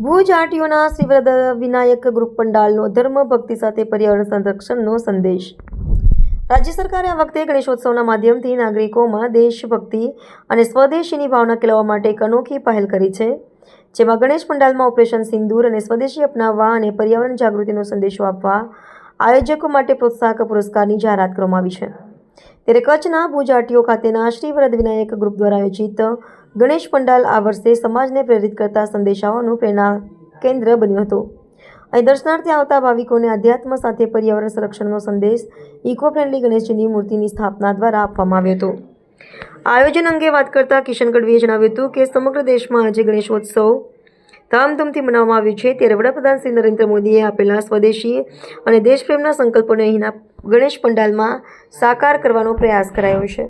ભુજ આરટીઓના શિવરદ વિનાયક ગ્રુપ પંડાલનો ધર્મ ભક્તિ સાથે પર્યાવરણ સંરક્ષણનો સંદેશ. રાજ્ય સરકારે આ વખતે ગણેશોત્સવના માધ્યમથી નાગરિકોમાં દેશભક્તિ અને સ્વદેશીની ભાવના કેળવવા માટે એક અનોખી પહેલ કરી છે, જેમાં ગણેશ પંડાલમાં ઓપરેશન સિંદૂર અને સ્વદેશી અપનાવવા અને પર્યાવરણ જાગૃતિનો સંદેશો આપવા આયોજકો માટે પ્રોત્સાહક પુરસ્કારની જાહેરાત કરવામાં આવી છે. ત્યારે કચ્છના ભુજાટીઓ ખાતેના શ્રી વિનાયક ગ્રુપ દ્વારા આયોજિત ગણેશ પંડાલ આ વર્ષે સમાજને પ્રેરિત કરતા સંદેશાઓનું પ્રેરણા કેન્દ્ર બન્યું હતું. અહીં દર્શનાર્થે આવતા ભાવિકોને અધ્યાત્મ સાથે પર્યાવરણ સંરક્ષણનો સંદેશ ઇકો ફ્રેન્ડલી ગણેશજીની મૂર્તિની સ્થાપના દ્વારા આપવામાં આવ્યો હતો. આયોજન અંગે વાત કરતા કિશન ગઢવીએ જણાવ્યું હતું કે સમગ્ર દેશમાં આજે ગણેશોત્સવ ધામધૂમથી મનાવવામાં આવ્યું છે. ત્યારે વડાપ્રધાન શ્રી નરેન્દ્ર મોદીએ આપેલા સ્વદેશી અને દેશપ્રેમના સંકલ્પોને અહીંના ગણેશ પંડાલમાં સાકાર કરવાનો પ્રયાસ કરાયો છે.